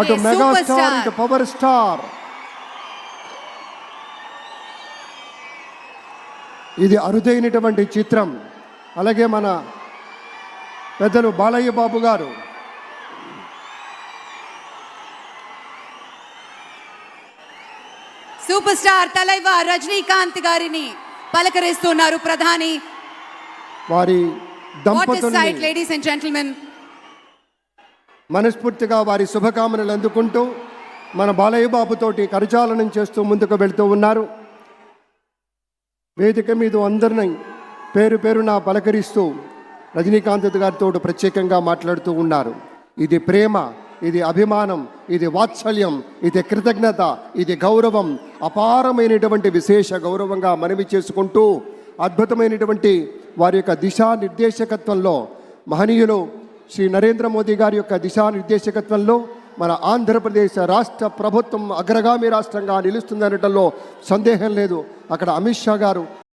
అటు megastar super ఇటు star power star ఇది అరుదైనటువంటి చిత్రం అలాగే మన పెద్దలు బాలయ్య బాబు గారు సూపర్ స్టార్ తలైవా రజనీకాంత్ గారిని పలకరిస్తున్నారు ప్రధాని వారి దంపతుల్ని లేడీస్ అండ్ జెంటిల్మెన్ మనస్ఫూర్తిగా వారి శుభకామనలు అందుకుంటూ మన బాలయ్య బాబుతోటి కరచాలనం చేస్తూ ముందుకు వెళ్తూ ఉన్నారు. వేదిక మీద అందరిని పేరు పేరున పలకరిస్తూ రజనీకాంత్ గారితో ప్రత్యేకంగా మాట్లాడుతూ ఉన్నారు. ఇది ప్రేమ ఇది అభిమానం ఇది వాత్సల్యం ఇది కృతజ్ఞత ఇది గౌరవం అపారమైనటువంటి విశేష గౌరవంగా మనవి చేసుకుంటూ అద్భుతమైనటువంటి వారి యొక్క దిశానిర్దేశకత్వంలో మహనీయులు శ్రీ నరేంద్ర మోదీ గారి యొక్క దిశానిర్దేశకత్వంలో మన ఆంధ్రప్రదేశ్ రాష్ట్ర ప్రభుత్వం అగ్రగామి రాష్ట్రంగా నిలుస్తుందనటంలో సందేహం లేదు. అక్కడ అమిత్ షా గారు